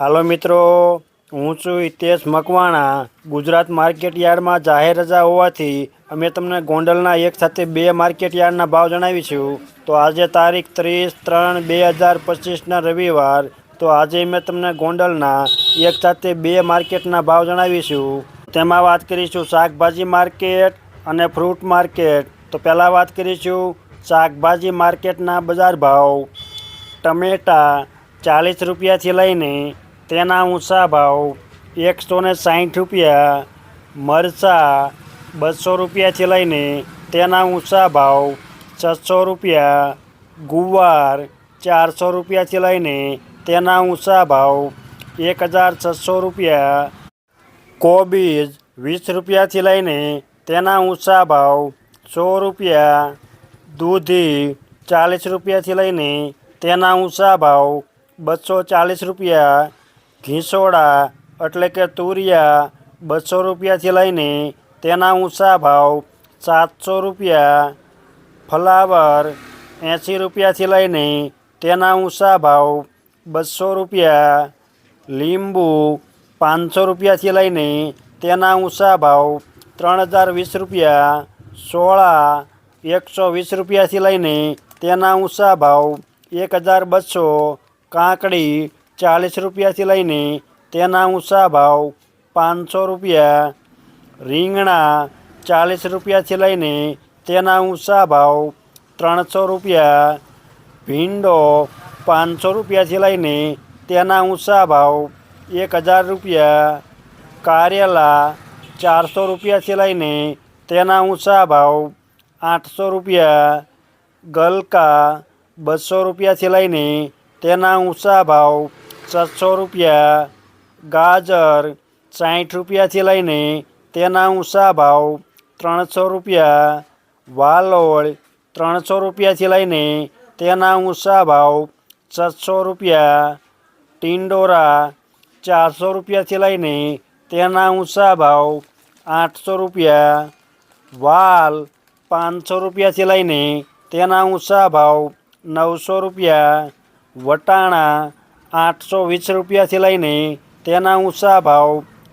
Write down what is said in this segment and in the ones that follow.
હાલો મિત્રો, હું છું હિતેશ મકવાણા. ગુજરાત માર્કેટ યાર્ડમાં જાહેર રજા હોવાથી અમે તમને ગોંડલના એક સાથે બે માર્કેટ યાર્ડના ભાવ જણાવીશું. તો આજે તારીખ ત્રીસ ત્રણ બે હજાર પચીસના રવિવાર. તો આજે મેં તમને ગોંડલના એક સાથે બે માર્કેટના ભાવ જણાવીશું. તેમાં વાત કરીશું શાકભાજી માર્કેટ અને ફ્રૂટ માર્કેટ. તો પહેલાં વાત કરીશું શાકભાજી માર્કેટના બજાર ભાવ. ટમેટા ચાલીસ રૂપિયાથી લઈને તેના ઊંચા ભાવ એકસો ને સાઠ રૂપિયા, મરચાં બસો રૂપિયાથી લઈને તેના ઊંચા ભાવ છસો રૂપિયા, ગુવાર ચારસો રૂપિયાથી લઈને તેના ઊંચા ભાવ એક હજાર છસો રૂપિયા, કોબીજ વીસ રૂપિયાથી લઈને તેના ઊંચા ભાવ સો રૂપિયા, દૂધી ચાલીસ રૂપિયાથી લઈને તેના ઊંચા ભાવ બસો ચાલીસ રૂપિયા ઘીસોડા એટલે કે તુરિયા બસો રૂપિયાથી લઈને તેના ઊંચા ભાવ સાતસો રૂપિયા, ફ્લાવર એંસી રૂપિયાથી લઈને તેના ઊંચા ભાવ બસો રૂપિયા, લીંબુ પાંચસો રૂપિયાથી લઈને તેના ઊંચા ભાવ ત્રણ હજાર વીસ રૂપિયા, સોળા એકસો વીસ રૂપિયાથી લઈને તેના ઊંચા ભાવ એક હજાર બસો, કાકડી ચાલીસ રૂપિયાથી લઈને તેના ઊંચા ભાવ પાંચસો રૂપિયા, રીંગણા ચાલીસ રૂપિયાથી લઈને તેના ઊંચા ભાવ ત્રણસો રૂપિયા, ભીંડો પાંચસો રૂપિયાથી લઈને તેના ઊંચા ભાવ એક હજાર રૂપિયા, કારેલા ચારસો રૂપિયાથી લઈને તેના ઊંચા ભાવ આઠસો રૂપિયા, ગલકા બસો રૂપિયાથી લઈને તેના ઊંચા ભાવ છસો રૂપિયા, ગાજર સાઠ રૂપિયાથી લઈને તેના ઊંચા ભાવ ત્રણસો રૂપિયા, વાલોળ ત્રણસો રૂપિયાથી લઈને તેના ઊંચા ભાવ છસો રૂપિયા, ટિંડોરા ચારસો રૂપિયાથી લઈને તેના ઊંચા ભાવ આઠસો રૂપિયા, વાલ પાંચસો રૂપિયાથી લઈને તેના ઊંચા ભાવ નવસો રૂપિયા, વટાણા આઠસો વીસ રૂપિયાથી લઈને તેના ઊંચા ભાવ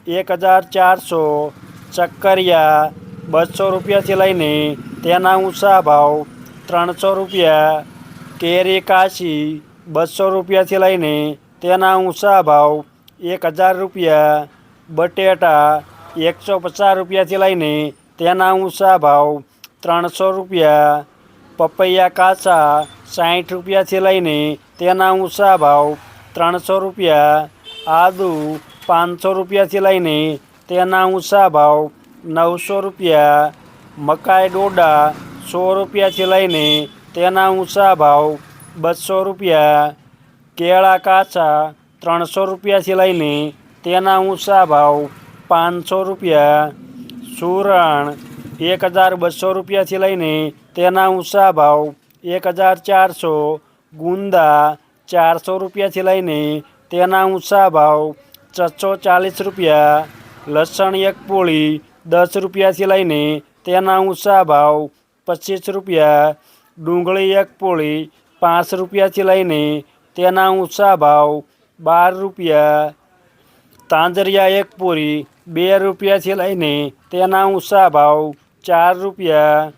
એક હજાર ચારસો, ચક્કરિયા બસો રૂપિયાથી લઈને તેના ઊંચા ભાવ ત્રણસો રૂપિયા, કેરી કાશી બસો રૂપિયાથી લઈને તેના ઊંચા ભાવ એક હજાર રૂપિયા, બટેટા એકસો પચાસ રૂપિયાથી લઈને તેના ઊંચા ભાવ ત્રણસો રૂપિયા, પપૈયા કાચા સાઠ રૂપિયાથી લઈને તેના ઊંચા ભાવ ત્રણસો રૂપિયા, આદુ પાંચસો રૂપિયાથી લઈને તેના ઊંચા ભાવ નવસો રૂપિયા, મકાઈ ડોડા સો રૂપિયાથી લઈને તેના ઊંચા ભાવ બસો રૂપિયા, કેળા કાચા ત્રણસો રૂપિયાથી લઈને તેના ઊંચા ભાવ પાંચસો રૂપિયા, સુરણ એક હજાર બસો રૂપિયાથી લઈને તેના ઊંચા ભાવ એક હજાર ચારસો, ગુંદા ચારસો રૂપિયાથી લઈને તેના ઊંચા ભાવ છસો ચાલીસ રૂપિયા, લસણ એક પોળી દસ રૂપિયાથી લઈને તેના ઊંચા ભાવ પચીસ રૂપિયા, ડુંગળી એક પોળી પાંચ રૂપિયાથી લઈને તેના ઊંચા ભાવ બાર રૂપિયા, તાંજરિયા એક પૂરી બે રૂપિયાથી લઈને તેના ઊંચા ભાવ ચાર રૂપિયા,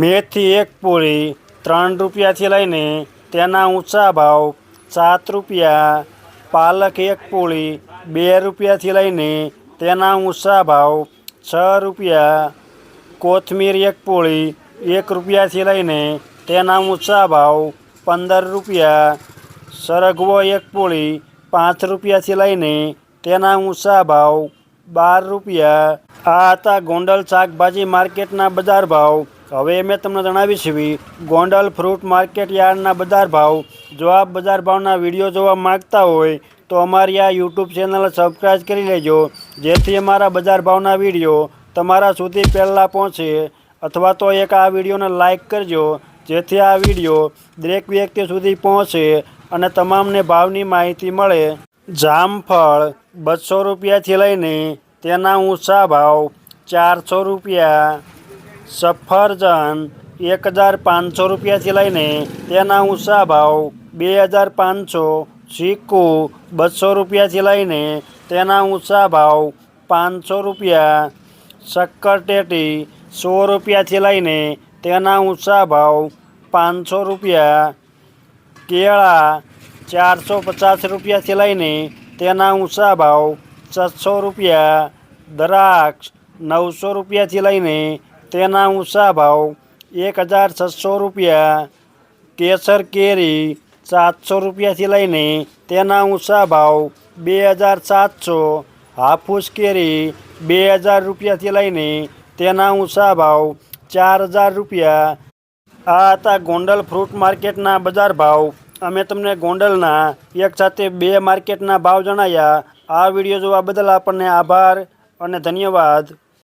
મેથી એક પૂરી ત્રણ રૂપિયાથી લઈને તેના ઊંચા ભાવ સાત રૂપિયા, પાલક એક પોળી બે રૂપિયાથી લઈને તેના ઊંચા ભાવ છ રૂપિયા, કોથમીર એક પોળી એક રૂપિયાથી લઈને તેના ઊંચા ભાવ પંદર રૂપિયા, સરગવો એક પોળી પાંચ રૂપિયાથી લઈને તેના ઊંચા ભાવ બાર રૂપિયા. આ હતા ગોંડલ શાકભાજી માર્કેટના બજાર ભાવ હવે મેં તમને જણાવી છે ગોંડલ ફ્રૂટ માર્કેટ યાર્ડના બજાર ભાવ. જો આપ બજાર ભાવના વીડિયો જોવા માંગતા હોય, તો અમારી આ યુટ્યુબ ચેનલ સબસ્ક્રાઈબ કરી લેજો. જેથી અમારા બજાર ભાવના વીડિયો તમારા સુધી પહેલાં પહોંચે. અથવા તો એક આ વિડીયોને લાઇક કરજો, જેથી આ વીડિયો દરેક વ્યક્તિ સુધી પહોંચે અને તમામને ભાવની માહિતી મળે. જામફળ બસો રૂપિયાથી લઈને તેના ઊંચા ભાવ ચારસો રૂપિયા. સફરજન એક હજાર પાંચસો રૂપિયાથી લઈને તેના ઊંચા ભાવ બે હજાર પાંચસો ચીકુ બસો રૂપિયાથી લઈને તેના ઊંચા ભાવ પાંચસો રૂપિયા, શક્કરટેટી સો રૂપિયાથી લઈને તેના ઊંચા ભાવ પાંચસો રૂપિયા, કેળા ચારસો પચાસ રૂપિયાથી લઈને તેના ઊંચા ભાવ છસો રૂપિયા, દ્રાક્ષ નવસો રૂપિયાથી લઈને તેના ઊંચા ભાવ એક હજાર છસો રૂપિયા, કેસર કેરી સાતસો રૂપિયાથી લઈને તેના ઊંચા ભાવ બે હજાર સાતસો હાફૂસ કેરી બે હજાર રૂપિયાથી લઈને તેના ઊંચા ભાવ ચાર હજાર રૂપિયા. આ હતા ગોંડલ ફ્રૂટ માર્કેટના બજાર ભાવ. અમે તમને ગોંડલના એક સાથે બે માર્કેટના ભાવ જણાવ્યા આ વીડિયો જોવા બદલ આપણને આભાર અને ધન્યવાદ.